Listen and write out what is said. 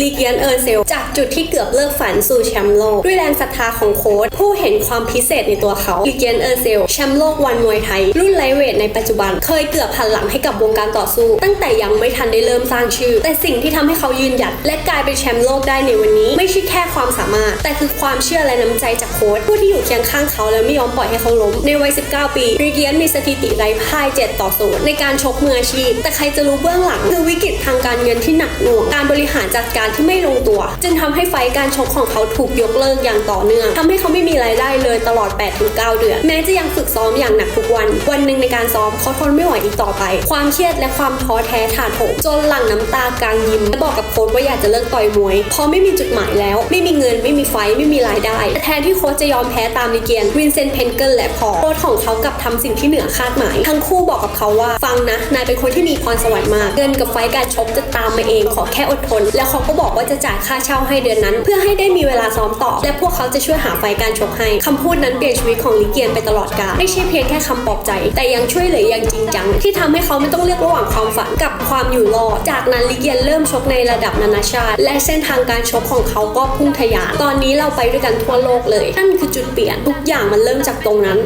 ลีเกียนเออร์เซลจากจุดที่เกือบเลิกฝันสู่แชมป์โลก ด้วยแรงศรัทธาของโค้ชผู้เห็นความพิเศษในตัวเขาลีเกียนเออร์เซลแชมป์โลกวันมวยไทย รุ่นไลเวทในปัจจุบัน เคยเกือบหันหลังให้กับวงการต่อสู้ ตั้งแต่ยังไม่ทันได้เริ่มสร้างชื่อ แต่สิ่งที่ทำให้เขายืนหยัด และกลายเป็นแชมป์โลกได้ในวันนี้ ไม่ใช่แค่ความสามารถ แต่คือความเชื่อและน้ำใจจากโค้ชผู้ที่อยู่เคียงข้างเขาและไม่ยอมปล่อยให้เขาล้มในวัย 19 ปีลีเกียนมีสถิติไร้พ่าย 7 ต่อ0ในการชกมืออาชีพ แต่ใครจะรู้เบื้องหลังคือวิกฤตทางการเงินที่หนักหน่วงการบริหารจัดการที่ไม่ลงตัว จึงทำให้ไฟการชกของเขาถูกยกเลิกอย่างต่อเนื่องทำให้เขาไม่มีรายได้เลยตลอด 8-9 เดือน แม้จะยังฝึกซ้อมอย่างหนักทุกวัน วันหนึ่งในการซ้อมเขาทนไม่ไหวอีกต่อไป ความเครียดและความท้อแท้ถาโถมจนหลั่งน้ำตากลางยิ้มและบอกกับโค้ชว่าอยากจะเลิกต่อยมวยเพราะไม่มีจุดหมายแล้ว ไม่มีเงินไม่มีไฟไม่มีรายได้แต่แทนที่โค้ชจะยอมแพ้ตามลิเกียนวินเซนต์เพนเกิลและพอโค้ชของเขากลับทำสิ่งที่เหนือคาดหมาย ทั้งคู่บอกกับเขาว่าฟังนะนายเป็นคนที่มีพรสวรรค์มากเงินกับไฟการชกจะตามมาเองขอแค่อดทน แล้วเขาก็บอกว่าจะจ่ายค่าเช่าให้เดือนนั้น เพื่อให้ได้มีเวลาซ้อมต่อ และพวกเขาจะช่วยหาไฟการชกให้คำพูดนั้นเปลี่ยนชีวิตของลิเกียนไปตลอดกาลไม่ใช่เพียงแค่คำปลอบใจ แต่ยังช่วยเหลืออย่างจริงจัง ที่ทำให้เขาไม่ต้องเลือกระหว่างความฝันกับความอยู่รอดจากนั้นลิเกียนเริ่มชกในระดับนานาชาติ และเส้นทางการชกของเขาก็พุ่งทะยานตอนนี้เราไปด้วยกันทั่วโลกเลยนั่นคือจุดเปลี่ยนทุกอย่างมันเริ่มจากตรงนั้น